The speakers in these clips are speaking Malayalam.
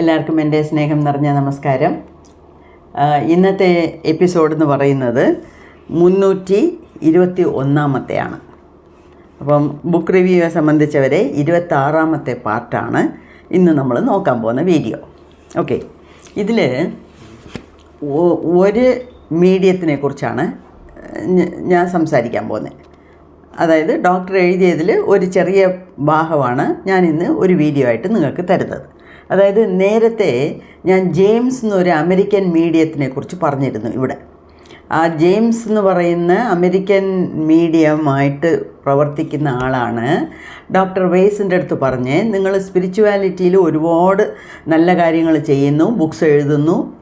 എല്ലാവർക്കും എന്റെ സ്നേഹം നിറഞ്ഞ നമസ്കാരം. ഇന്നത്തെ എപ്പിസോഡ് എന്ന് പറയുന്നത് മുന്നൂറ്റി ഇരുപത്തി ഒന്നാമത്തെയാണ്. അപ്പം ബുക്ക് റിവ്യൂയെ സംബന്ധിച്ചവരെ ഇരുപത്താറാമത്തെ പാർട്ടാണ് ഇന്ന് നമ്മൾ നോക്കാൻ പോകുന്ന വീഡിയോ ഓക്കെ ഇതിൽ ഒരു മീഡിയത്തിനെ കുറിച്ചാണ് ഞാൻ സംസാരിക്കാൻ പോകുന്നത്. അതായത് ഡോക്ടർ എഴുതിയതിൽ ഒരു ചെറിയ ഭാഗമാണ് ഞാൻ ഇന്ന് ഒരു വീഡിയോ ആയിട്ട് നിങ്ങൾക്ക് തരുന്നത്. അതായത് നേരത്തെ ഞാൻ ജെയിംസ് എന്നൊരു അമേരിക്കൻ മീഡിയത്തിനെ കുറിച്ച് പറഞ്ഞിരുന്നു ഇവിടെ. ആ ജെയിംസ് എന്ന് പറയുന്ന അമേരിക്കൻ മീഡിയമായിട്ട് പ്രവർത്തിക്കുന്ന ആളാണ് ഡോക്ടർ വെയ്സിന്റെ അടുത്ത് പറഞ്ഞ് നിങ്ങൾ സ്പിരിച്വാലിറ്റിയിൽ ഒരുപാട് നല്ല കാര്യങ്ങൾ ചെയ്യുന്നു ബുക്സ് എഴുതുന്നു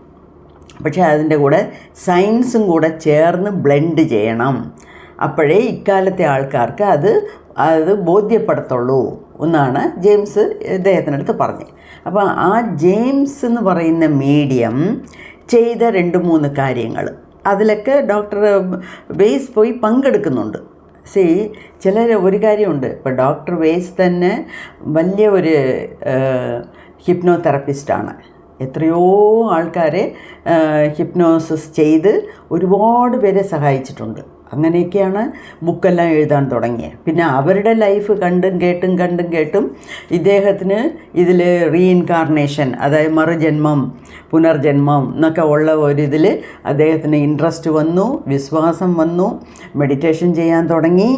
പക്ഷേ അതിന്റെ കൂടെ സയൻസും കൂടെ ചേർന്ന് ബ്ലെൻഡ് ചെയ്യണം. അപ്പോഴേ ഇക്കാലത്തെ ആൾക്കാർക്ക് അത് അത് ബോധ്യപ്പെടുത്തുള്ളൂ. എന്നാണ് ജെയിംസ് ഇദ്ദേഹത്തിനടുത്ത് പറഞ്ഞത്. അപ്പോൾ ആ ജെയിംസ് എന്ന് പറയുന്ന മീഡിയം ചെയ്ത രണ്ട് മൂന്ന് കാര്യങ്ങൾ. അതിലൊക്കെ ഡോക്ടർ വേസ് പോയി പങ്കെടുക്കുന്നുണ്ട്. സി ചിലർ ഒരു കാര്യമുണ്ട്. ഇപ്പോൾ ഡോക്ടർ വേസ് തന്നെ വലിയ ഒരു ഹിപ്നോ തെറപ്പിസ്റ്റാണ് എത്രയോ ആൾക്കാരെ ഹിപ്നോസിസ് ചെയ്ത് ഒരുപാട് പേരെ സഹായിച്ചിട്ടുണ്ട്. അങ്ങനെയൊക്കെയാണ് ബുക്കെല്ലാം എഴുതാൻ തുടങ്ങിയത് പിന്നെ അവരുടെ ലൈഫ് കണ്ടും കേട്ടും കണ്ടും കേട്ടും ഇദ്ദേഹത്തിന് ഇതിൽ റീഇൻകാർണേഷൻ അതായത് മറുജന്മം പുനർജന്മം എന്നൊക്കെ ഉള്ള ഒരിതിൽ അദ്ദേഹത്തിന് ഇൻട്രസ്റ്റ് വന്നു വിശ്വാസം വന്നു മെഡിറ്റേഷൻ ചെയ്യാൻ തുടങ്ങി.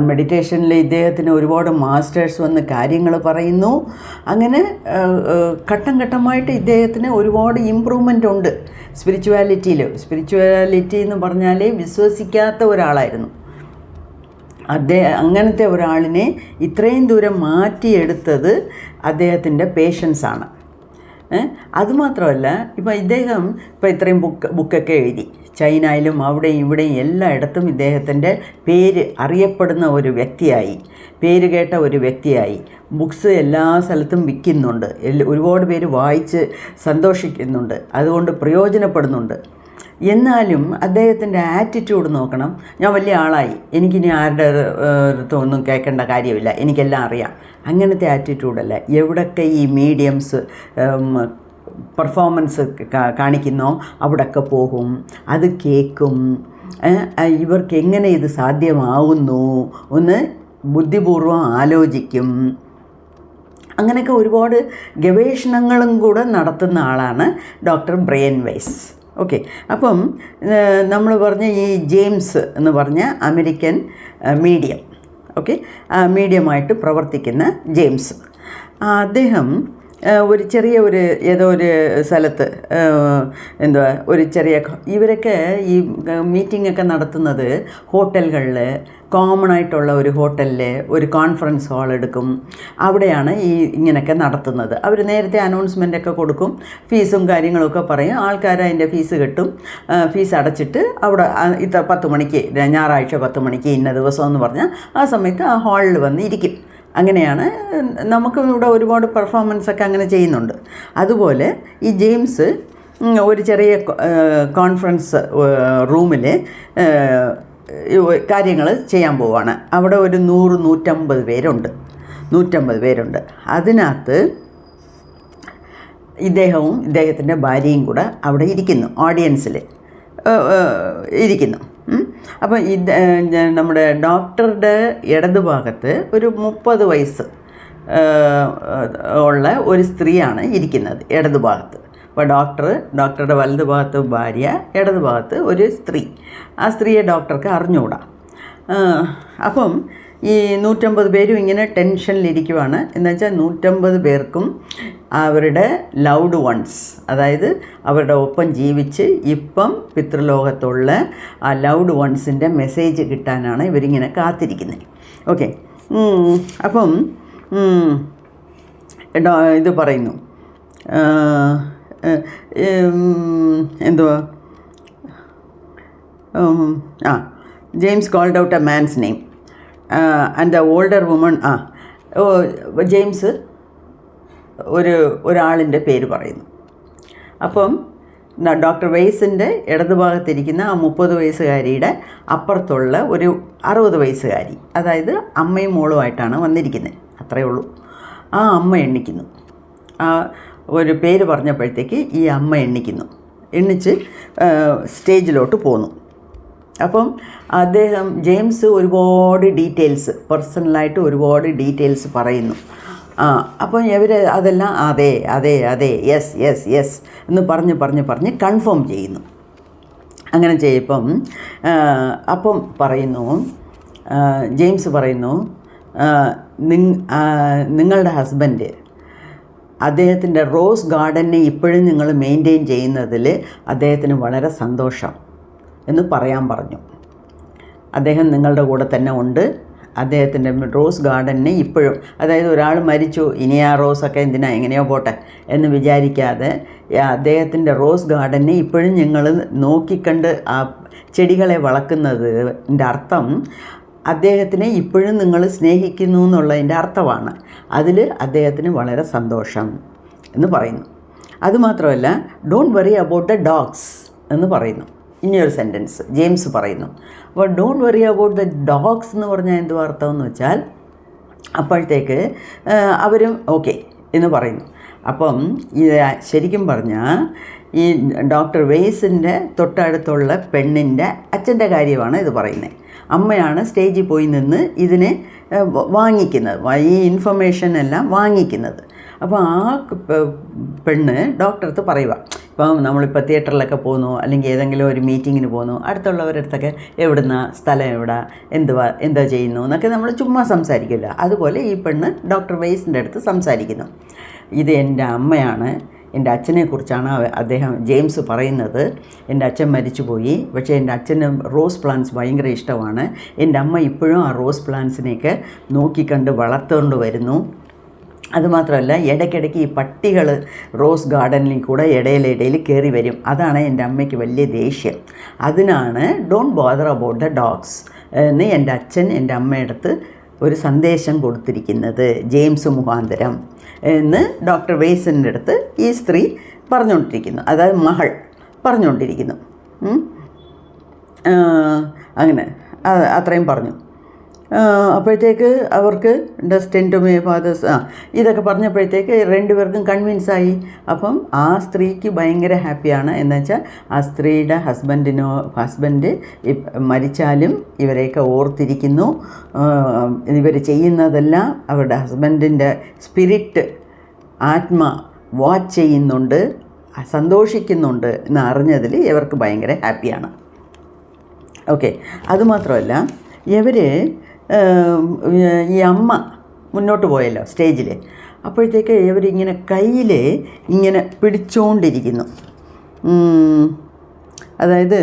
മെഡിറ്റേഷനിൽ ഇദ്ദേഹത്തിന് ഒരുപാട് മാസ്റ്റേഴ്സ് വന്ന് കാര്യങ്ങൾ പറയുന്നു. അങ്ങനെ ഘട്ടം ഘട്ടമായിട്ട് ഇദ്ദേഹത്തിന് ഒരുപാട് ഇമ്പ്രൂവ്മെന്റ് ഉണ്ട്. സ്പിരിച്വാലിറ്റിയിൽ സ്പിരിച്വാലിറ്റി എന്ന് പറഞ്ഞാൽ വിശ്വസിക്കാത്ത ഒരാളായിരുന്നു. അദ്ദേഹം അങ്ങനത്തെ ഒരാളിനെ ഇത്രയും ദൂരം മാറ്റിയെടുത്തത് അദ്ദേഹത്തിന്റെ പേഷ്യൻസാണ് അതുമാത്രമല്ല ഇപ്പം ഇദ്ദേഹം ഇപ്പോൾ ഇത്രയും ബുക്ക് ബുക്കൊക്കെ എഴുതി. ചൈനയിലും അവിടെയും ഇവിടെയും എല്ലായിടത്തും ഇദ്ദേഹത്തിന്റെ പേര് അറിയപ്പെടുന്ന ഒരു വ്യക്തിയായി. പേര് കേട്ട ഒരു വ്യക്തിയായി. ബുക്സ് എല്ലാ സ്ഥലത്തും വിൽക്കുന്നുണ്ട്. ഒരുപാട് പേര് വായിച്ച് സന്തോഷിക്കുന്നുണ്ട്. അതുകൊണ്ട് പ്രയോജനപ്പെടുന്നുണ്ട്. എന്നാലും അദ്ദേഹത്തിന്റെ ആറ്റിറ്റ്യൂഡ് നോക്കണം. ഞാൻ വലിയ ആളായി. എനിക്കിനി ആരുടെ അടുത്തൊന്നും കേൾക്കേണ്ട കാര്യമില്ല. എനിക്കെല്ലാം അറിയാം. അങ്ങനത്തെ ആറ്റിറ്റ്യൂഡല്ല എവിടൊക്കെ ഈ മീഡിയംസ് പെർഫോമൻസ് കാണിക്കുന്നോ അവിടൊക്കെ പോകും. അത് കേൾക്കും. ഇവർക്ക് എങ്ങനെ ഇത് സാധ്യമാവുന്നു? ഒന്ന് ബുദ്ധിപൂർവം ആലോചിക്കും. അങ്ങനെയൊക്കെ ഒരുപാട് ഗവേഷണങ്ങളും കൂടെ നടത്തുന്ന ആളാണ് ഡോക്ടർ ബ്രെയിൻ വൈസ് ഓക്കെ അപ്പം നമ്മൾ പറഞ്ഞ ഈ ജെയിംസ് എന്ന് പറഞ്ഞ അമേരിക്കൻ മീഡിയം. ഓക്കെ മീഡിയമായിട്ട് പ്രവർത്തിക്കുന്ന ജെയിംസ്. അദ്ദേഹം ഒരു ചെറിയ ഒരു ഏതോ ഒരു സ്ഥലത്ത് എന്തുവാ ഒരു ചെറിയ ഇവരൊക്കെ ഈ മീറ്റിംഗ് ഒക്കെ നടത്തുന്നത് ഹോട്ടലുകളിൽ കോമൺ ആയിട്ടുള്ള ഒരു ഹോട്ടലിൽ ഒരു കോൺഫറൻസ് ഹാൾ എടുക്കും. അവിടെയാണ് ഈ ഇങ്ങനെയൊക്കെ നടത്തുന്നത്. അവർ നേരത്തെ അനൗൺസ്മെന്റ് ഒക്കെ കൊടുക്കും. ഫീസും കാര്യങ്ങളൊക്കെ പറയും. ആൾക്കാർ അതിന്റെ ഫീസ് കിട്ടും. ഫീസ് അടച്ചിട്ട് അവിടെ ഇത്ര പത്ത് മണിക്ക് ഞായറാഴ്ച പത്ത് മണിക്ക് ഇന്ന ദിവസം എന്ന് പറഞ്ഞാൽ ആ സമയത്ത് ആ ഹാളിൽ വന്ന് ഇരിക്കും അങ്ങനെയാണ് നമുക്ക് ഇവിടെ ഒരുപാട് പെർഫോമൻസ് ഒക്കെ അങ്ങനെ ചെയ്യുന്നുണ്ട്. അതുപോലെ ഈ ജെയിംസ് ഒരു ചെറിയ കോൺഫറൻസ് റൂമിൽ കാര്യങ്ങൾ ചെയ്യാൻ പോവുകയാണ് അവിടെ ഒരു നൂറ് നൂറ്റമ്പത് പേരുണ്ട്. നൂറ്റമ്പത് പേരുണ്ട്. അതിനകത്ത് ഇദ്ദേഹവും ഇദ്ദേഹത്തിന്റെ ഭാര്യയും കൂടെ അവിടെ ഇരിക്കുന്നു ഓഡിയൻസിൽ ഇരിക്കുന്നു. അപ്പോൾ അപ്പം ഇത് നമ്മുടെ ഡോക്ടറുടെ ഇടതുഭാഗത്ത് ഒരു മുപ്പത് വയസ്സ് ഉള്ള ഒരു സ്ത്രീയാണ് ഇരിക്കുന്നത് ഇടതുഭാഗത്ത്. അപ്പോൾ ഡോക്ടർ ഡോക്ടറുടെ വലതുഭാഗത്ത് ഭാര്യ ഇടത് ഭാഗത്ത് ഒരു സ്ത്രീ. ആ സ്ത്രീയെ ഡോക്ടർക്ക് അറിഞ്ഞുകൂടാ. അപ്പം ഈ നൂറ്റമ്പത് പേരും ഇങ്ങനെ ടെൻഷനിലിരിക്കുവാണ് എന്നുവെച്ചാൽ നൂറ്റമ്പത് പേർക്കും അവരുടെ ലൗഡ് വൺസ് അതായത് അവരുടെ ഒപ്പം ജീവിച്ച് ഇപ്പം പിതൃലോകത്തുള്ള ആ ലൗഡ് വൺസിന്റെ മെസ്സേജ് കിട്ടാനാണ് ഇവരിങ്ങനെ കാത്തിരിക്കുന്നത് ഓക്കെ അപ്പം ഇത് പറയുന്നു. എന്തുവാ? ആ James called out a man's name and the older woman ആ ജെയിംസ് ഒരു ഒരാളിന്റെ പേര് പറയുന്നു. അപ്പം ഡോക്ടർ വെയ്സിന്റെ ഇടതുഭാഗത്തിരിക്കുന്ന ആ മുപ്പത് വയസ്സുകാരിയുടെ അപ്പുറത്തുള്ള ഒരു അറുപത് വയസ്സുകാരി അതായത് അമ്മയും മോളുമായിട്ടാണ് വന്നിരിക്കുന്നത് അത്രയേ ഉള്ളൂ. ആ അമ്മ എണ്ണിക്കുന്നു. ആ ഒരു പേര് പറഞ്ഞപ്പോഴത്തേക്ക് ഈ അമ്മ എണ്ണിക്കുന്നു. എണ്ണിച്ച് സ്റ്റേജിലോട്ട് പോന്നു. അപ്പം അദ്ദേഹം ജെയിംസ് ഒരുപാട് ഡീറ്റെയിൽസ് പേഴ്സണലായിട്ട് ഒരുപാട് ഡീറ്റെയിൽസ് പറയുന്നു. ആ അപ്പം ഇവർ അതെല്ലാം അതെ അതെ അതെ യെസ് യെസ് യെസ് എന്ന് പറഞ്ഞ് പറഞ്ഞ് പറഞ്ഞ് കൺഫേം ചെയ്യുന്നു. അങ്ങനെ ചെയ്യപ്പം അപ്പം പറയുന്നു ജെയിംസ് പറയുന്നു നിങ്ങളുടെ ഹസ്ബൻഡ് അദ്ദേഹത്തിന്റെ റോസ് ഗാർഡനെ ഇപ്പോഴും നിങ്ങൾ മെയിന്റെയിൻ ചെയ്യുന്നതിൽ അദ്ദേഹത്തിന് വളരെ സന്തോഷം എന്ന് പറയാൻ പറഞ്ഞു. അദ്ദേഹം നിങ്ങളുടെ കൂടെ തന്നെ ഉണ്ട്. അദ്ദേഹത്തിന്റെ റോസ് ഗാർഡനെ ഇപ്പോഴും അതായത് ഒരാൾ മരിച്ചു ഇനി ആ റോസൊക്കെ എന്തിനാ എങ്ങനെയോ പോട്ടെ എന്ന് വിചാരിക്കാതെ അദ്ദേഹത്തിന്റെ റോസ് ഗാർഡനെ ഇപ്പോഴും ഞങ്ങൾ നോക്കിക്കണ്ട് ആ ചെടികളെ വളർക്കുന്നതിന്റെ അർത്ഥം അദ്ദേഹത്തിനെ ഇപ്പോഴും നിങ്ങൾ സ്നേഹിക്കുന്നു എന്നുള്ളതിന്റെ അർത്ഥമാണ്. അതിൽ അദ്ദേഹത്തിന് വളരെ സന്തോഷം എന്ന് പറയുന്നു. അതുമാത്രമല്ല don't worry about the dogs എന്ന് പറയുന്നു. ഇനിയൊരു സെന്റൻസ് ജെയിംസ് പറയുന്നു. അപ്പോൾ don't worry about the dogs എന്ന് പറഞ്ഞാൽ എന്തു അർത്ഥം എന്ന് വെച്ചാൽ അപ്പോഴത്തേക്ക് അവരും ഓക്കെ എന്ന് പറയുന്നു. അപ്പം ശരിക്കും പറഞ്ഞാൽ ഈ ഡോക്ടർ വെയ്സിന്റെ തൊട്ടടുത്തുള്ള പെണ്ണിന്റെ അച്ഛന്റെ കാര്യമാണ് ഇത് പറയുന്നത്. അമ്മയാണ് സ്റ്റേജിൽ പോയി നിന്ന് ഇതിനെ വാങ്ങിക്കുന്നത്. ഈ ഇൻഫർമേഷൻ എല്ലാം വാങ്ങിക്കുന്നത്. അപ്പോൾ ആ പെണ്ണ് ഡോക്ടറെ അടുത്ത് പറയുക ഇപ്പം നമ്മളിപ്പോൾ തിയേറ്ററിലൊക്കെ പോകുന്നു അല്ലെങ്കിൽ ഏതെങ്കിലും ഒരു മീറ്റിങ്ങിന് പോകുന്നു അടുത്തുള്ളവരുടെ അടുത്തൊക്കെ എവിടുന്ന സ്ഥലം എവിടെ എന്തുവാ എന്താ ചെയ്യുന്നു എന്നൊക്കെ നമ്മൾ ചുമ്മാ സംസാരിക്കില്ല. അതുപോലെ ഈ പെണ്ണ് ഡോക്ടർ വെയ്സിന്റെ അടുത്ത് സംസാരിക്കുന്നു. ഇത് എന്റെ അമ്മയാണ് എന്റെ അച്ഛനെക്കുറിച്ചാണ് അദ്ദേഹം ജെയിംസ് പറയുന്നത്. എന്റെ അച്ഛൻ മരിച്ചുപോയി. പക്ഷേ എന്റെ അച്ഛന് റോസ് പ്ലാന്റ്സ് ഭയങ്കര ഇഷ്ടമാണ്. എന്റെ അമ്മ ഇപ്പോഴും ആ റോസ് പ്ലാന്റ്സിനെയൊക്കെ നോക്കിക്കണ്ട് വളർത്തുകൊണ്ട് വരുന്നു. അതുമാത്രമല്ല ഇടയ്ക്കിടയ്ക്ക് ഈ പട്ടികൾ റോസ് ഗാർഡനിൽ കൂടെ ഇടയിലിടയിൽ കയറി വരും. അതാണ് എന്റെ അമ്മയ്ക്ക് വലിയ ദേഷ്യം. അതിനാണ് don't bother about the dogs എന്ന് എന്റെ അച്ഛൻ എന്റെ അമ്മയടുത്ത് ഒരു സന്ദേശം കൊടുത്തിരിക്കുന്നത്. ജെയിംസ് മുഖാന്തരം. എന്ന് ഡോക്ടർ വേസന്റെ അടുത്ത് ഈ സ്ത്രീ പറഞ്ഞുകൊണ്ടിരിക്കുന്നു. അതായത് മകൾ പറഞ്ഞുകൊണ്ടിരിക്കുന്നു. അങ്ങനെ. അത്രയും പറഞ്ഞു. അപ്പോഴത്തേക്ക് അവർക്ക് ഡസ്റ്റൻ ടു മേ ഫാദേഴ്സ് ആ ഇതൊക്കെ പറഞ്ഞപ്പോഴത്തേക്ക് രണ്ടുപേർക്കും കൺവിൻസ് ആയി. അപ്പം ആ സ്ത്രീക്ക് ഭയങ്കര ഹാപ്പിയാണ് എന്ന് വെച്ചാൽ ആ സ്ത്രീയുടെ ഹസ്ബൻഡിനോ ഹസ്ബൻഡ് മരിച്ചാലും ഇവരെയൊക്കെ ഓർത്തിരിക്കുന്നു. ഇവർ ചെയ്യുന്നതെല്ലാം അവരുടെ ഹസ്ബൻഡിന്റെ സ്പിരിറ്റ് ആത്മ വാച്ച് ചെയ്യുന്നുണ്ട് സന്തോഷിക്കുന്നുണ്ട് എന്ന് അറിഞ്ഞതിൽ ഇവർക്ക് ഭയങ്കര ഹാപ്പിയാണ് ഓക്കെ അതുമാത്രമല്ല ഇവർ ഈ അമ്മ മുന്നോട്ട് പോയല്ലോ സ്റ്റേജിൽ അപ്പോഴത്തേക്ക് ഇവരിങ്ങനെ കയ്യിൽ ഇങ്ങനെ പിടിച്ചുകൊണ്ടിരിക്കുന്നു അതായത്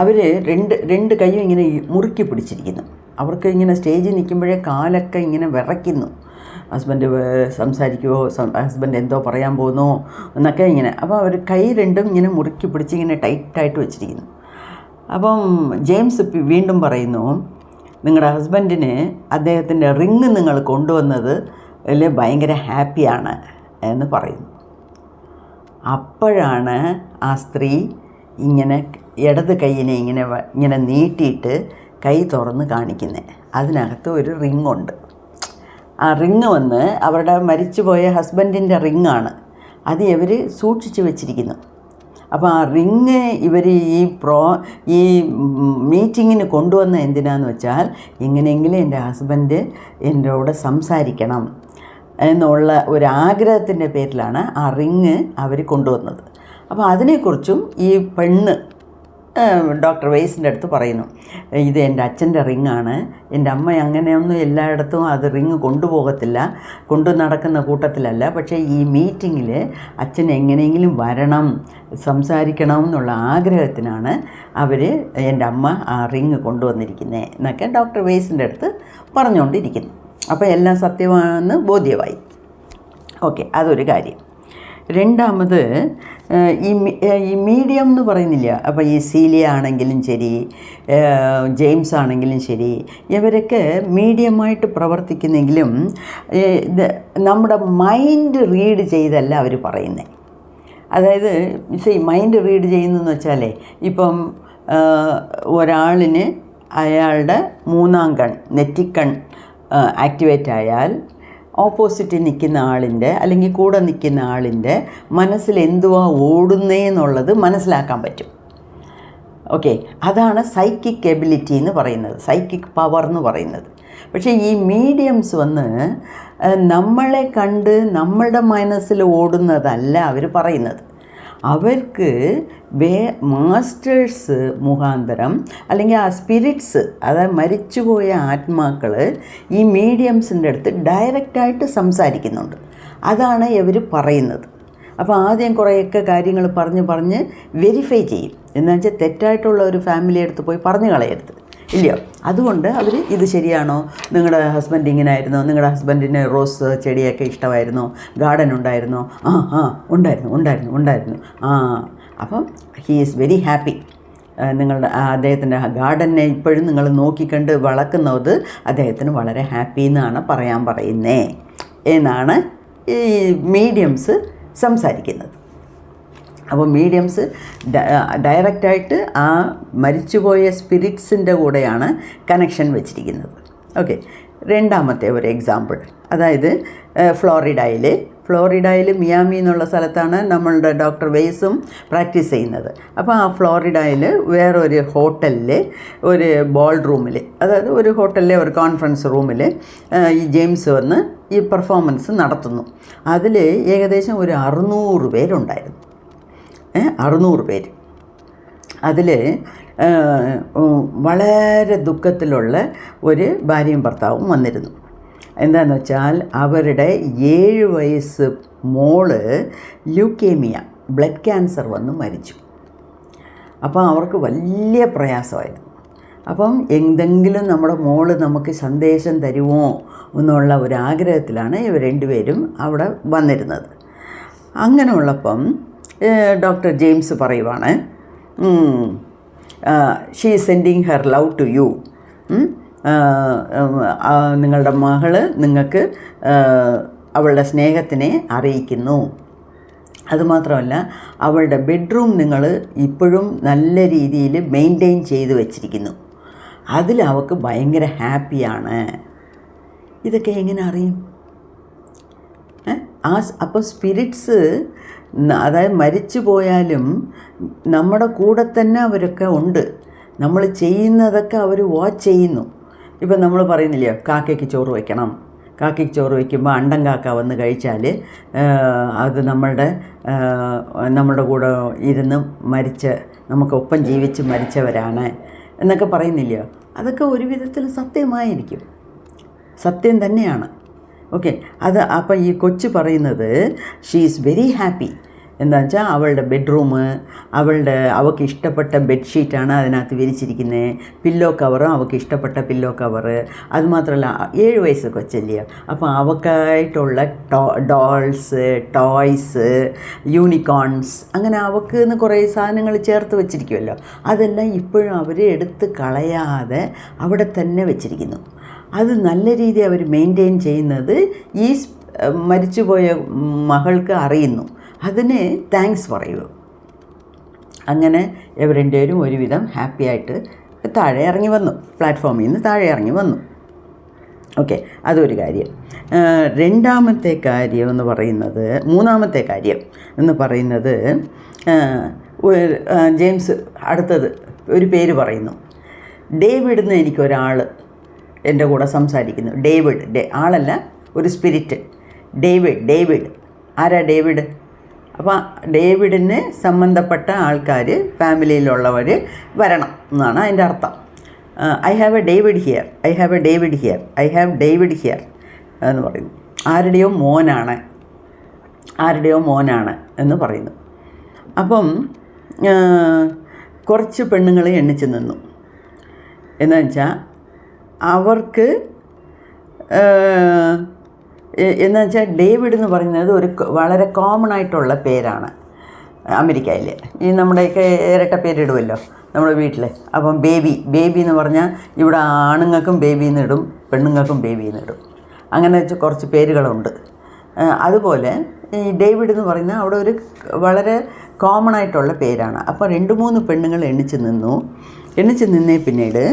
അവർ രണ്ട് രണ്ട് കൈയും ഇങ്ങനെ മുറുക്കി പിടിച്ചിരിക്കുന്നു. അവർക്ക് ഇങ്ങനെ സ്റ്റേജിൽ നിൽക്കുമ്പോഴേ കാലൊക്കെ ഇങ്ങനെ വിറയ്ക്കുന്നു. ഹസ്ബൻഡ് സംസാരിക്കുമോ ഹസ്ബൻഡ് എന്തോ പറയാൻ പോകുന്നോ? എന്നൊക്കെ ഇങ്ങനെ. അപ്പോൾ അവർ കൈ രണ്ടും ഇങ്ങനെ മുറുക്കി പിടിച്ച് ഇങ്ങനെ ടൈറ്റായിട്ട് വെച്ചിരിക്കുന്നു. അപ്പം ജെയിംസ് വീണ്ടും പറയുന്നു നിങ്ങളുടെ ഹസ്ബൻഡിന് അദ്ദേഹത്തിന്റെ റിങ് നിങ്ങൾ കൊണ്ടുവന്നത് ഭയങ്കര ഹാപ്പിയാണ് എന്ന് പറയുന്നു. അപ്പോഴാണ് ആ സ്ത്രീ ഇങ്ങനെ ഇടത് കൈയിനെ ഇങ്ങനെ ഇങ്ങനെ നീട്ടിയിട്ട് കൈ തുറന്ന് കാണിക്കുന്നത് അതിനകത്ത് ഒരു റിങ്ങുണ്ട് ആ റിങ് വന്ന് അവരുടെ മരിച്ചുപോയ ഹസ്ബൻഡിന്റെ റിങ്ങാണ്. അത് ഇവർ സൂക്ഷിച്ച് വെച്ചിരിക്കുന്നു. അപ്പോൾ ആ റിങ് ഇവർ ഈ പ്രോ ഈ മീറ്റിങ്ങിന് കൊണ്ടുവന്ന എന്തിനാന്ന് വെച്ചാൽ എങ്ങനെയെങ്കിലും എന്റെ ഹസ്ബൻഡ് എന്റെ കൂടെ സംസാരിക്കണം എന്നുള്ള ഒരു ആഗ്രഹത്തിന്റെ പേരിലാണ് ആ റിങ് അവർ കൊണ്ടുവന്നത്. അപ്പോൾ അതിനെക്കുറിച്ചും ഈ പെണ്ണ് ഡോക്ടർ വെയ്സിന്റെ അടുത്ത് പറയുന്നു. ഇത് എന്റെ അച്ഛന്റെ റിങ്ങാണ്. എന്റെ അമ്മ അങ്ങനെയൊന്നും എല്ലായിടത്തും അത് റിങ് കൊണ്ടുപോകത്തില്ല. കൊണ്ടു നടക്കുന്ന കൂട്ടത്തിലല്ല. പക്ഷേ ഈ മീറ്റിങ്ങിൽ അച്ഛൻ എങ്ങനെയെങ്കിലും വരണം സംസാരിക്കണം എന്നുള്ള ആഗ്രഹത്തിനാണ് അവർ എന്റെ അമ്മ ആ റിങ് കൊണ്ടുവന്നിരിക്കുന്നത് എന്നൊക്കെ ഡോക്ടർ വെയ്സിന്റെ അടുത്ത് പറഞ്ഞുകൊണ്ടിരിക്കുന്നു. അപ്പോൾ എല്ലാം സത്യമാണെന്ന് ബോധ്യമായി. ഓക്കെ അതൊരു കാര്യം. രണ്ടാമത് ഈ മീഡിയം എന്ന് പറയുന്നില്ല. അപ്പോൾ ഈ സീലിയ ആണെങ്കിലും ശരി ജെയിംസ് ആണെങ്കിലും ശരി ഇവരൊക്കെ മീഡിയമായിട്ട് പ്രവർത്തിക്കുന്നെങ്കിലും നമ്മുടെ മൈൻഡ് റീഡ് ചെയ്തല്ല അവർ പറയുന്നത് അതായത് സി മൈൻഡ് റീഡ് ചെയ്യുന്നതെന്ന് വെച്ചാലേ ഇപ്പം ഒരാളിന് അയാളുടെ മൂന്നാം കൺ നെറ്റിക്കൺ ആക്ടിവേറ്റ് ആയാൽ ഓപ്പോസിറ്റ് നിൽക്കുന്ന ആളിന്റെ അല്ലെങ്കിൽ കൂടെ നിൽക്കുന്ന ആളിന്റെ മനസ്സിൽ എന്തുവാ ഓടുന്നേന്നുള്ളത് മനസ്സിലാക്കാൻ പറ്റും. ഓക്കെ അതാണ് സൈക്കിക് എബിലിറ്റി എന്ന് പറയുന്നത്. സൈക്കിക് പവർ എന്ന് പറയുന്നത്. പക്ഷേ ഈ മീഡിയംസ് വന്ന് നമ്മളെ കണ്ട് നമ്മളുടെ മനസ്സിൽ ഓടുന്നതല്ല അവർ പറയുന്നത്. അവർക്ക് വേ മാസ്റ്റേഴ്സ് മുഖാന്തരം അല്ലെങ്കിൽ ആ സ്പിരിറ്റ്സ് അതായത് മരിച്ചുപോയ ആത്മാക്കൾ ഈ മീഡിയംസിന്റെ അടുത്ത് ഡയറക്റ്റായിട്ട് സംസാരിക്കുന്നുണ്ട്. അതാണ് ഇവർ പറയുന്നത്. അപ്പോൾ ആദ്യം കുറേയൊക്കെ കാര്യങ്ങൾ പറഞ്ഞ് പറഞ്ഞ് വെരിഫൈ ചെയ്യും. എന്നുവെച്ചാൽ തെറ്റായിട്ടുള്ള ഒരു ഫാമിലി അടുത്ത് പോയി പറഞ്ഞു കളയരുത്. ഇല്ലയോ അതുകൊണ്ട് അവർ ഇത് ശരിയാണോ? നിങ്ങളുടെ ഹസ്ബൻഡ് ഇങ്ങനെ ആയിരുന്നു നിങ്ങളുടെ ഹസ്ബൻഡിന് റോസ് ചെടിയൊക്കെ ഇഷ്ടമായിരുന്നോ? ഗാർഡൻ ഉണ്ടായിരുന്നോ? ആ ആ ഉണ്ടായിരുന്നു ഉണ്ടായിരുന്നു ഉണ്ടായിരുന്നു. ആ അപ്പം ഹീ ഈസ് വെരി ഹാപ്പി നിങ്ങളുടെ അദ്ദേഹത്തിന്റെ ഗാർഡനെ ഇപ്പോഴും നിങ്ങൾ നോക്കിക്കണ്ട് വളർക്കുന്നത് അദ്ദേഹത്തിന് വളരെ ഹാപ്പി എന്നാണ് പറയാൻ പറയുന്നേ. എന്നാണ് ഈ മീഡിയംസ് സംസാരിക്കുന്നത്. അപ്പോൾ മീഡിയംസ് ഡയറക്റ്റായിട്ട് ആ മരിച്ചുപോയ സ്പിരിറ്റ്സിന്റെ കൂടെയാണ് കണക്ഷൻ വെച്ചിരിക്കുന്നത്. ഓക്കെ രണ്ടാമത്തെ ഒരു എക്സാമ്പിൾ അതായത് ഫ്ലോറിഡയിൽ ഫ്ലോറിഡയിൽ മിയാമി എന്നുള്ള സ്ഥലത്താണ് നമ്മളുടെ ഡോക്ടർ വെയ്സും പ്രാക്ടീസ് ചെയ്യുന്നത്. അപ്പോൾ ആ ഫ്ലോറിഡയിൽ വേറൊരു ഹോട്ടലിൽ ഒരു ബോൾ റൂമിൽ അതായത് ഒരു ഹോട്ടലിലെ ഒരു കോൺഫറൻസ് റൂമിൽ ഈ ജെയിംസ് വന്ന് ഈ പെർഫോമൻസ് നടത്തുന്നു. അതിൽ ഏകദേശം ഒരു അറുന്നൂറ് പേരുണ്ടായിരുന്നു. അറുന്നൂറ് പേര്. അതിൽ വളരെ ദുഃഖത്തിലുള്ള ഒരു ഭാര്യയും ഭർത്താവും വന്നിരുന്നു. എന്താണെന്ന് വെച്ചാൽ അവരുടെ ഏഴ് വയസ്സ് മോൾ ല്യൂക്കേമിയ ബ്ലഡ് ക്യാൻസർ വന്ന് മരിച്ചു. അപ്പോൾ അവർക്ക് വലിയ പ്രയാസമായിരുന്നു. അപ്പം എന്തെങ്കിലും നമ്മുടെ മോൾ നമുക്ക് സന്ദേശം തരുമോ എന്നുള്ള ഒരു ആഗ്രഹത്തിലാണ് ഇവർ രണ്ടുപേരും അവിടെ വന്നിരുന്നത്. അങ്ങനെ ഉള്ളപ്പം ഡോക്ടർ ജെയിംസ് പറയുവാണ്. She sending her love to you നിങ്ങളുടെ മകൾ നിങ്ങൾക്ക് അവളുടെ സ്നേഹത്തിനെ അറിയിക്കുന്നു. അതുമാത്രമല്ല അവളുടെ ബെഡ്റൂം നിങ്ങൾ ഇപ്പോഴും നല്ല രീതിയിൽ മെയിന്റെയിൻ ചെയ്ത് വച്ചിരിക്കുന്നു. അതിൽ അവൾക്ക് ഭയങ്കര ഹാപ്പിയാണ് ഇതൊക്കെ എങ്ങനെ അറിയും? ആ അപ്പോൾ സ്പിരിറ്റ്സ് അതായത് മരിച്ചു പോയാലും നമ്മുടെ കൂടെ തന്നെ അവരൊക്കെ ഉണ്ട്. നമ്മൾ ചെയ്യുന്നതൊക്കെ അവർ വാച്ച് ചെയ്യുന്നു. ഇപ്പം നമ്മൾ പറയുന്നില്ലയോ കാക്കയ്ക്ക് ചോറ് വയ്ക്കണം കാക്കയ്ക്ക് ചോറ് വയ്ക്കുമ്പോൾ അണ്ടൻ കാക്ക വന്ന് കഴിച്ചാൽ അത് നമ്മളുടെ നമ്മുടെ കൂടെ ഇരുന്ന് മരിച്ച നമുക്കൊപ്പം ജീവിച്ച് മരിച്ചവരാണ് എന്നൊക്കെ പറയുന്നില്ലയോ അതൊക്കെ ഒരു വിധത്തിൽ സത്യമായിരിക്കും. സത്യം തന്നെയാണ്. ഓക്കെ അത് അപ്പം ഈ കൊച്ചു പറയുന്നത് ഷീ ഈസ് വെരി ഹാപ്പി എന്താ വെച്ചാൽ അവളുടെ ബെഡ്റൂം അവളുടെ അവൾക്ക് ഇഷ്ടപ്പെട്ട ബെഡ്ഷീറ്റാണ് അതിനകത്ത് വിരിച്ചിരിക്കുന്നത് പില്ലോ കവറും അവൾക്ക് ഇഷ്ടപ്പെട്ട പില്ലോ കവറ് അതുമാത്രമല്ല ഏഴ് വയസ്സ് കൊച്ചല്ലയോ അപ്പോൾ അവൾക്കായിട്ടുള്ള ടോ ഡോൾസ് ടോയ്സ് യൂണിക്കോൺസ് അങ്ങനെ അവൾക്ക് നിന്ന് കുറേ സാധനങ്ങൾ ചേർത്ത് വെച്ചിരിക്കുമല്ലോ അതെല്ലാം ഇപ്പോഴും അവർ എടുത്ത് കളയാതെ അവിടെ തന്നെ വെച്ചിരിക്കുന്നു. അത് നല്ല രീതിയിൽ അവർ മെയിന്റെയിൻ ചെയ്യുന്നത് ഈ മരിച്ചുപോയ മകൾക്ക് അറിയുന്നു. അതിന് താങ്ക്സ് പറയൂ അങ്ങനെ എവരിന്റെയും ഒരുവിധം ഹാപ്പി ആയിട്ട് താഴെ ഇറങ്ങി വന്നു. പ്ലാറ്റ്ഫോമിൽ നിന്ന് താഴെ ഇറങ്ങി വന്നു. ഓക്കെ അതൊരു കാര്യം. രണ്ടാമത്തെ കാര്യം എന്ന് പറയുന്നത് മൂന്നാമത്തെ കാര്യം എന്ന് പറയുന്നത് ജെയിംസ് അടുത്തത് ഒരു പേര് പറയുന്നു. ഡേവിഡ് എന്ന് എനിക്കൊരാൾ എന്റെ കൂടെ സംസാരിക്കുന്നു. ഡേവിഡ് ഡേ ആളല്ല ഒരു സ്പിരിറ്റ് ഡേവിഡ് ഡേവിഡ്. ആരാ ഡേവിഡ്? അപ്പോൾ ഡേവിഡിന് സംബന്ധപ്പെട്ട ആൾക്കാർ ഫാമിലിയിലുള്ളവർ വരണം എന്നാണ് അതിന്റെ അർത്ഥം. I have a David here I have a David here I have David here എന്ന് പറയുന്നു. ആരുടെയോ മോനാണ്. ആരുടെയോ മോനാണ് എന്ന് പറയുന്നു. അപ്പം കുറച്ച് പെണ്ണുങ്ങൾ എണ്ണിച്ച് നിന്നു. എന്നു വെച്ചാൽ അവർക്ക് എന്ന് വെച്ചാൽ ഡേവിഡ് എന്ന് പറയുന്നത് ഒരു വളരെ കോമൺ ആയിട്ടുള്ള പേരാണ് അമേരിക്കയിൽ ഈ നമ്മുടെയൊക്കെ ഇരട്ട പേരിടുമല്ലോ നമ്മുടെ വീട്ടിൽ അപ്പം ബേബി ബേബി എന്ന് പറഞ്ഞാൽ ഇവിടെ ആണുങ്ങൾക്കും ബേബി എന്നിടും പെണ്ണുങ്ങൾക്കും ബേബി എന്നിടും അങ്ങനെ വെച്ച് കുറച്ച് പേരുകളുണ്ട്. അതുപോലെ ഈ ഡേവിഡ് എന്ന് പറയുന്ന അവിടെ ഒരു വളരെ കോമൺ ആയിട്ടുള്ള പേരാണ്. അപ്പോൾ രണ്ട് മൂന്ന് പെണ്ണുങ്ങൾ എണ്ണിച്ച് നിന്നു. എണ്ണിച്ച് നിന്നേ പിന്നീട്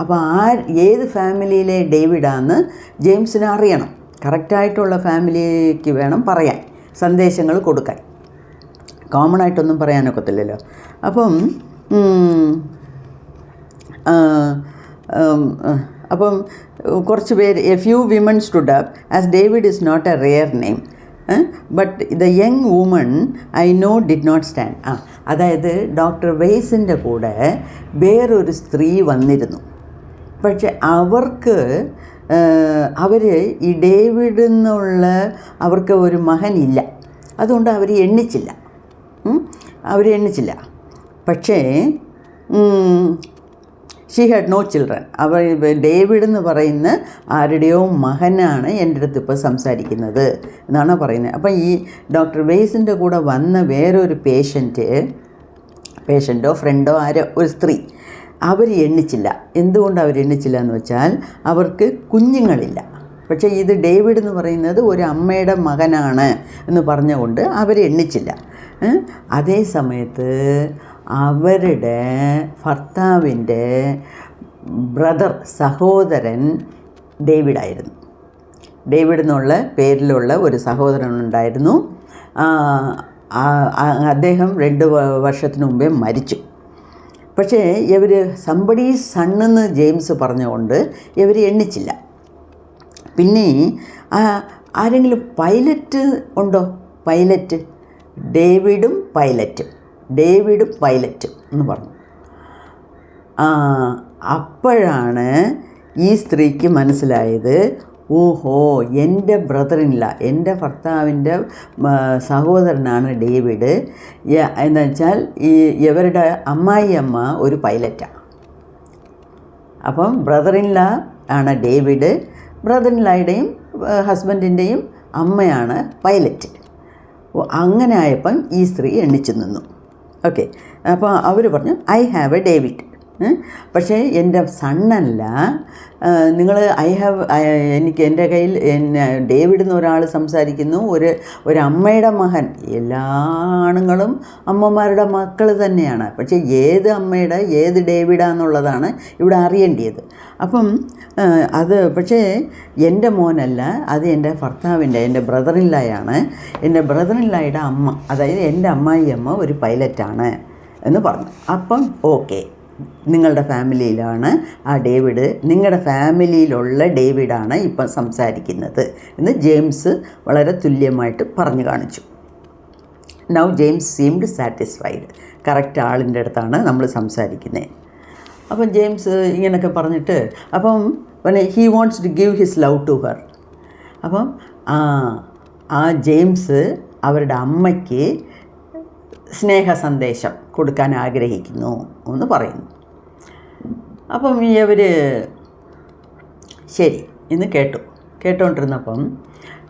അപ്പോൾ ആ ഏത് ഫാമിലിയിലെ ഡേവിഡാന്ന് ജെയിംസിനെ അറിയണം. കറക്റ്റായിട്ടുള്ള ഫാമിലിക്ക് വേണം പറയാൻ സന്ദേശങ്ങൾ കൊടുക്കാൻ. കോമൺ ആയിട്ടൊന്നും പറയാനൊക്കത്തില്ലല്ലോ അപ്പം അപ്പം കുറച്ച് പേര് a few women stood up as David is not a rare name but the young woman I know did not stand ആ അതായത് ഡോക്ടർ വെയ്സിന്റെ കൂടെ വേറൊരു സ്ത്രീ വന്നിരുന്നു. പക്ഷെ അവർക്ക് അവർ ഈ ഡേവിഡ് എന്നുള്ള അവർക്ക് ഒരു മകനില്ല അതുകൊണ്ട് അവർ എണ്ണിച്ചില്ല. അവർ എണ്ണിച്ചില്ല. പക്ഷേ ഷീ ഹാഡ് നോ ചിൽഡ്രൻ അവർ ഡേവിഡ് എന്ന് പറയുന്ന ആരുടെയോ മകനാണ് എന്റെ അടുത്ത് ഇപ്പോൾ സംസാരിക്കുന്നത് എന്നാണ് പറയുന്നത്. അപ്പം ഈ ഡോക്ടർ വെയ്സിന്റെ കൂടെ വന്ന വേറൊരു പേഷ്യന്റ് പേഷ്യന്റോ ഫ്രണ്ടോ ആരോ ഒരു സ്ത്രീ. അവർ എണ്ണിച്ചില്ല. എന്തുകൊണ്ട് അവർ എണ്ണിച്ചില്ല എന്ന് വെച്ചാൽ അവർക്ക് കുഞ്ഞുങ്ങളില്ല. പക്ഷേ ഇത് ഡേവിഡ് എന്ന് പറയുന്നത് ഒരു അമ്മയുടെ മകനാണ് എന്ന് പറഞ്ഞുകൊണ്ട് അവർ എണ്ണിച്ചില്ല? അതേ സമയത്ത് അവരുടെ ഭർത്താവിന്റെ ബ്രദർ സഹോദരൻ ഡേവിഡായിരുന്നു. ഡേവിഡ് എന്നുള്ള പേരിലുള്ള ഒരു സഹോദരൻ ഉണ്ടായിരുന്നു. അദ്ദേഹം രണ്ട് വർഷത്തിന് മുമ്പേ മരിച്ചു. പക്ഷേ ഇവർ സമ്പടി സണ്ണെന്ന് ജെയിംസ് പറഞ്ഞുകൊണ്ട് ഇവർ എണ്ണിച്ചില്ല. പിന്നെ ആരെങ്കിലും പൈലറ്റ് ഉണ്ടോ? പൈലറ്റ്. ഡേവിഡും പൈലറ്റും. ഡേവിഡും പൈലറ്റ് എന്ന് പറഞ്ഞു. അപ്പോഴാണ് ഈ സ്ത്രീക്ക് മനസ്സിലായത് ഓഹോ എന്റെ ബ്രദറിനില്ല എന്റെ ഭർത്താവിന്റെ സഹോദരനാണ് ഡേവിഡ്. യ- എന്ന് വെച്ചാൽ ഈ ഇവരുടെ അമ്മായിയമ്മ ഒരു പൈലറ്റാണ് അപ്പം ബ്രദറിൻല ആണ് ഡേവിഡ് ബ്രദറിൻലായുടെയും ഹസ്ബൻഡിന്റെയും അമ്മയാണ് പൈലറ്റ്. അങ്ങനെ ആയപ്പം ഈ സ്ത്രീ എണ്ണിച്ചു നിന്നു. ഓക്കെ അപ്പോൾ അവർ പറഞ്ഞു ഐ ഹാവ് എ ഡേവിഡ്. പക്ഷേ എന്റെ സണ്ണല്ല. നിങ്ങൾ ഐ ഹാവ് എനിക്ക് എന്റെ കയ്യിൽ എന്നെ ഡേവിഡ് എന്ന് ഒരാൾ സംസാരിക്കുന്നു. ഒരു ഒരു അമ്മയുടെ മകൻ. എല്ലാ ആണുങ്ങളും അമ്മമാരുടെ മക്കൾ തന്നെയാണ്. പക്ഷേ ഏത് അമ്മയുടെ ഏത് ഡേവിഡാന്നുള്ളതാണ് ഇവിടെ അറിയേണ്ടത് അപ്പം അത് പക്ഷേ എന്റെ മോനല്ല അത് എന്റെ ഭർത്താവിന്റെ എന്റെ ബ്രദറിൻലായാണ്. എന്റെ ബ്രദറിൻലായുടെ അമ്മ അതായത് എന്റെ അമ്മായി അമ്മ ഒരു പൈലറ്റാണ് എന്ന് പറഞ്ഞു. അപ്പം ഓക്കെ. നിങ്ങളുടെ ഫാമിലിയിലാണ് ആ ഡേവിഡ്. നിങ്ങളുടെ ഫാമിലിയിലുള്ള ഡേവിഡാണ് ഇപ്പം സംസാരിക്കുന്നത്. എന്ന് ജെയിംസ് വളരെ തുല്യമായിട്ട് പറഞ്ഞു കാണിച്ചു. Now James seemed satisfied correct ആളിന്റെ അടുത്താണ് നമ്മൾ സംസാരിക്കുന്നത് അപ്പം ജെയിംസ് ഇങ്ങനെയൊക്കെ പറഞ്ഞിട്ട് അപ്പം പിന്നെ he wants to give his love to her അപ്പം ആ ജെയിംസ് അവരുടെ അമ്മയ്ക്ക് സ്നേഹ സന്ദേശം കൊടുക്കാൻ ആഗ്രഹിക്കുന്നു എന്ന് പറയുന്നു. അപ്പം ഈ അവർ ശരി ഇന്ന് കേട്ടു. കേട്ടോണ്ടിരുന്നപ്പം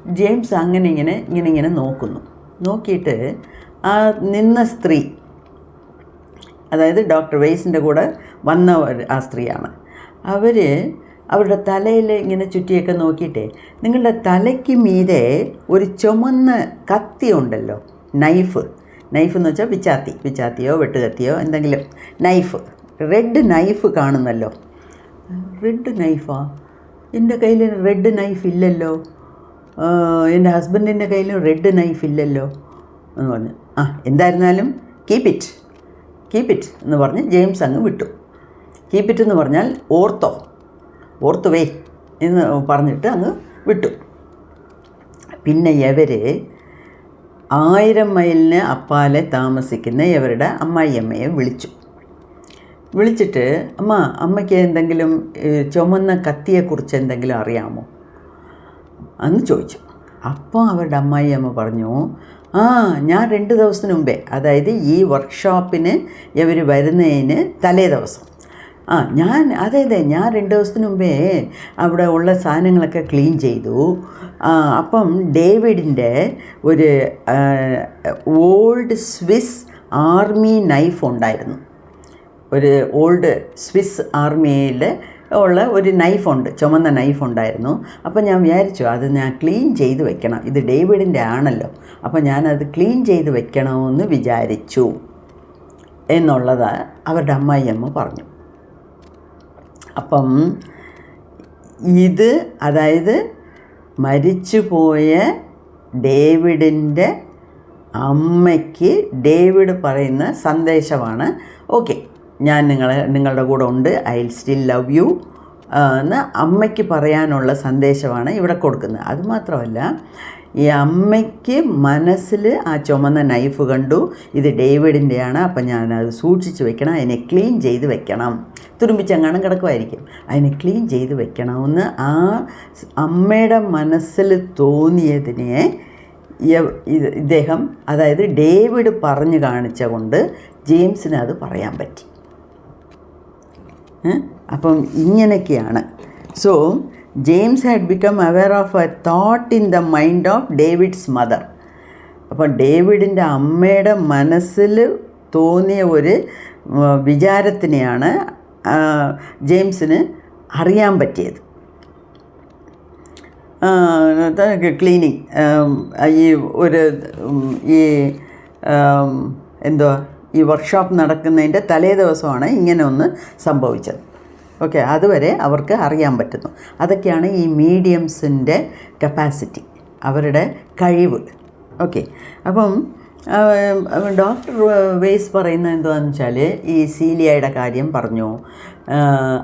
ജെയിംസ് അങ്ങനെ ഇങ്ങനെ ഇങ്ങനെ ഇങ്ങനെ നോക്കുന്നു. നോക്കിയിട്ട് ആ നിന്ന സ്ത്രീ അതായത് ഡോക്ടർ വെയ്സിന്റെ കൂടെ വന്ന ആ സ്ത്രീയാണ്. അവർ അവരുടെ തലയിൽ ഇങ്ങനെ ചുറ്റിയൊക്കെ നോക്കിയിട്ടേ നിങ്ങളുടെ തലയ്ക്ക് മീതെ ഒരു ചുമന്ന കത്തി ഉണ്ടല്ലോ നൈഫ്. നൈഫ് എന്ന് വെച്ചാൽ പിച്ചാത്തി പിച്ചാത്തിയോ വെട്ടുകത്തിയോ എന്തെങ്കിലും. നൈഫ് റെഡ് നൈഫ് കാണുന്നല്ലോ. റെഡ് നൈഫാ എന്റെ കയ്യിൽ റെഡ് നൈഫ് ഇല്ലല്ലോ. എന്റെ ഹസ്ബൻഡിന്റെ കയ്യിലും റെഡ് നൈഫ് ഇല്ലല്ലോ എന്ന് പറഞ്ഞു. ആ എന്തായിരുന്നാലും കീപ്പ് ഇറ്റ് കീപ്പ് ഇറ്റ് എന്ന് പറഞ്ഞ് ജെയിംസ് അങ്ങ് വിട്ടു. കീപ്പ് ഇറ്റ് എന്ന് പറഞ്ഞാൽ ഓർത്തോ. ഓർത്തു വേ എന്ന് പറഞ്ഞിട്ട് അങ്ങ് വിട്ടു. പിന്നെ ഇവർ ആയിരം മൈലിന് അപ്പാലെ താമസിക്കുന്ന ഇവരുടെ അമ്മായിയമ്മയെ വിളിച്ചു. വിളിച്ചിട്ട് അമ്മ അമ്മയ്ക്ക് എന്തെങ്കിലും ചുമന്ന കത്തിയെക്കുറിച്ച് എന്തെങ്കിലും അറിയാമോ? അന്ന് ചോദിച്ചു. അപ്പോൾ അവരുടെ അമ്മായിയമ്മ പറഞ്ഞു ആ ഞാൻ രണ്ട് ദിവസത്തിന് മുമ്പേ അതായത് ഈ വർക്ക്ഷോപ്പിന് ഇവർ വരുന്നതിന് തലേ ദിവസം. ആ ഞാൻ അതെ അതെ ഞാൻ രണ്ട് ദിവസത്തിന് മുമ്പേ അവിടെ ഉള്ള സാധനങ്ങളൊക്കെ ക്ലീൻ ചെയ്തു. അപ്പം ഡേവിഡിന്റെ ഒരു ഓൾഡ് സ്വിസ് ആർമി നൈഫ് ഉണ്ടായിരുന്നു. ഒരു ഓൾഡ് സ്വിസ് ആർമിയിൽ ഉള്ള ഒരു ഉണ്ട് ചുമന്ന നൈഫ് ഉണ്ടായിരുന്നു. അപ്പോൾ ഞാൻ വിചാരിച്ചു അത് ഞാൻ ക്ലീൻ ചെയ്ത് വെക്കണം. ഇത് ഡേവിഡിന്റെ ആണല്ലോ. അപ്പോൾ ഞാനത് ക്ലീൻ ചെയ്ത് വെക്കണമെന്ന് വിചാരിച്ചു. എന്നുള്ളത് അവരുടെ അമ്മായിയമ്മ പറഞ്ഞു. അപ്പം ഇത് അതായത് മരിച്ചുപോയ ഡേവിഡിന്റെ അമ്മയ്ക്ക് ഡേവിഡ് പറയുന്ന സന്ദേശമാണ്. ഓക്കെ ഞാൻ നിങ്ങളെ നിങ്ങളുടെ കൂടെ ഉണ്ട്. ഐ സ്റ്റിൽ ലവ് യു എന്ന് അമ്മയ്ക്ക് പറയാനുള്ള സന്ദേശമാണ് ഇവിടെ കൊടുക്കുന്നത്. അതുമാത്രമല്ല ഈ അമ്മയ്ക്ക് മനസ്സിൽ ആ ചുമന്ന നൈഫ് കണ്ടു. ഇത് ഡേവിഡിന്റെയാണ്. അപ്പം ഞാനത് സൂക്ഷിച്ച് വെക്കണം. അതിനെ ക്ലീൻ ചെയ്ത് വെക്കണം. തുരുമ്പിച്ചെങ്ങാനും കിടക്കുമായിരിക്കും. അതിനെ ക്ലീൻ ചെയ്ത് വെക്കണമെന്ന് ആ അമ്മയുടെ മനസ്സിൽ തോന്നിയതിനെ ഇദ്ദേഹം അതായത് ഡേവിഡ് പറഞ്ഞു കാണിച്ച കൊണ്ട് ജെയിംസിന് അത് പറയാൻ പറ്റി? അപ്പം ഇങ്ങനെയൊക്കെയാണ്. So James had become aware of a thought in the mind of David's mother. അപ്പം ഡേവിഡിന്റെ അമ്മയുടെ മനസ്സിൽ തോന്നിയ ഒരു വിചാരത്തിനെയാണ് ജെയിംസിന് അറിയാൻ പറ്റിയത്. ക്ലീനിങ് ഈ ഒരു ഈ എന്തോ എന്തുവാ ഈ വർക്ക്ഷോപ്പ് നടക്കുന്നതിന്റെ തലേ ദിവസമാണ് ഇങ്ങനെ ഒന്ന് സംഭവിച്ചത്. ഓക്കെ അതുവരെ അവർക്ക് അറിയാൻ പറ്റുന്നു. അതൊക്കെയാണ് ഈ മീഡിയംസിന്റെ കപ്പാസിറ്റി അവരുടെ കഴിവ്. ഓക്കെ അപ്പം ഡോക്ടർ വേസ് പറയുന്നത് എന്താണെന്ന് വെച്ചാൽ ഈ സീലിയയുടെ കാര്യം പറഞ്ഞു.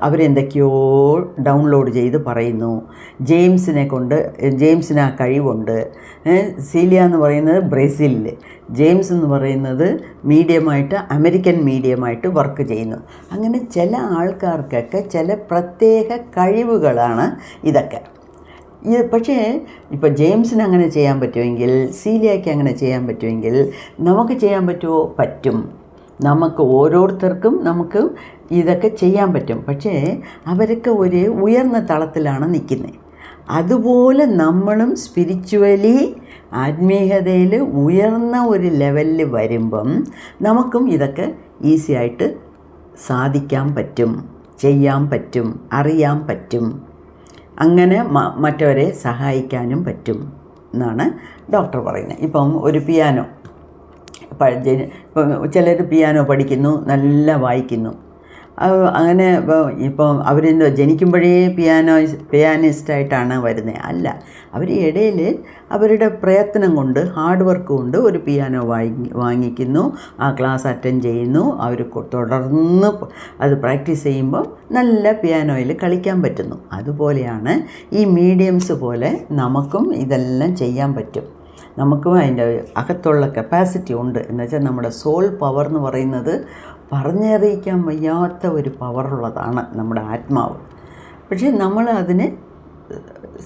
അവരെന്തൊക്കെയോ ഡൗൺലോഡ് ചെയ്ത് പറയുന്നു. ജെയിംസിനെ കൊണ്ട് ജെയിംസിന് ആ കഴിവുണ്ട്. സീലിയ എന്ന് പറയുന്നത് ബ്രസീലിൽ ജെയിംസ് എന്ന് പറയുന്നത് മീഡിയമായിട്ട് അമേരിക്കൻ മീഡിയമായിട്ട് വർക്ക് ചെയ്യുന്നു. അങ്ങനെ ചില ആൾക്കാർക്കൊക്കെ ചില പ്രത്യേക കഴിവുകളാണ് ഇതൊക്കെ. പക്ഷേ ഇപ്പോൾ ജെയിംസിന് അങ്ങനെ ചെയ്യാൻ പറ്റുമെങ്കിൽ സീലിയയ്ക്ക് അങ്ങനെ ചെയ്യാൻ പറ്റുമെങ്കിൽ നമുക്ക് ചെയ്യാൻ പറ്റുമോ? പറ്റും. നമുക്ക് ഓരോരുത്തർക്കും നമുക്ക് ഇതൊക്കെ ചെയ്യാൻ പറ്റും. പക്ഷേ അവരൊക്കെ ഒരു ഉയർന്ന തളത്തിലാണ് നിൽക്കുന്നത്. അതുപോലെ നമ്മളും സ്പിരിച്വലി ആത്മീയതയിൽ ഉയർന്ന ഒരു ലെവലിൽ വരുമ്പം നമുക്കും ഇതൊക്കെ ഈസിയായിട്ട് സാധിക്കാൻ പറ്റും ചെയ്യാൻ പറ്റും അറിയാൻ പറ്റും. അങ്ങനെ മറ്റവരെ സഹായിക്കാനും പറ്റും എന്നാണ് ഡോക്ടർ പറയുന്നത്. ഇപ്പം ഒരു പിയാനോ ചിലർ പിയാനോ പഠിക്കുന്നു നല്ല വായിക്കുന്നു. അങ്ങനെ ഇപ്പോൾ ഇപ്പം അവരെന്തോ ജനിക്കുമ്പോഴേ പിയാനോ പിയാനിസ്റ്റായിട്ടാണ് വരുന്നത് അല്ല അവർ ഇടയിൽ അവരുടെ പ്രയത്നം കൊണ്ട് ഹാർഡ് വർക്ക് കൊണ്ട് ഒരു പിയാനോ വാങ്ങി വാങ്ങിക്കുന്നു ആ ക്ലാസ് അറ്റൻഡ് ചെയ്യുന്നു അവർ തുടർന്ന് അത് പ്രാക്ടീസ് ചെയ്യുമ്പോൾ നല്ല പിയാനോയിൽ കളിക്കാൻ പറ്റുന്നു. അതുപോലെയാണ് ഈ മീഡിയംസ് പോലെ നമുക്കും ഇതെല്ലാം ചെയ്യാൻ പറ്റും. നമുക്കും അതിന്റെ അകത്തുള്ള കപ്പാസിറ്റി ഉണ്ട്. എന്ന് വെച്ചാൽ നമ്മുടെ സോൾ പവർ എന്ന് പറയുന്നത് പറഞ്ഞറിയിക്കാൻ വയ്യാത്ത ഒരു പവറുള്ളതാണ് നമ്മുടെ ആത്മാവ്. പക്ഷേ നമ്മൾ അതിന്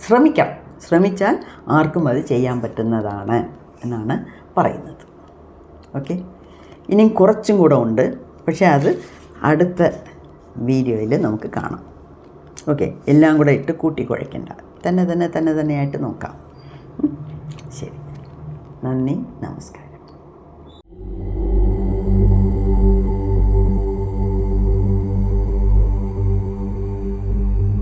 ശ്രമിക്കാം. ശ്രമിച്ചാൽ ആർക്കും അത് ചെയ്യാൻ പറ്റുന്നതാണ് എന്നാണ് പറയുന്നത്. ഓക്കെ? ഇനിയും കുറച്ചും കൂടെ ഉണ്ട്. പക്ഷേ അത് അടുത്ത വീഡിയോയിൽ നമുക്ക് കാണാം. ഓക്കെ? എല്ലാം കൂടെ ഇട്ട് കൂട്ടി കുഴയ്ക്കണ്ട. തന്നെ തന്നെ തന്നെ തന്നെയായിട്ട് നോക്കാം. ശരി. നന്ദി നമസ്കാരം.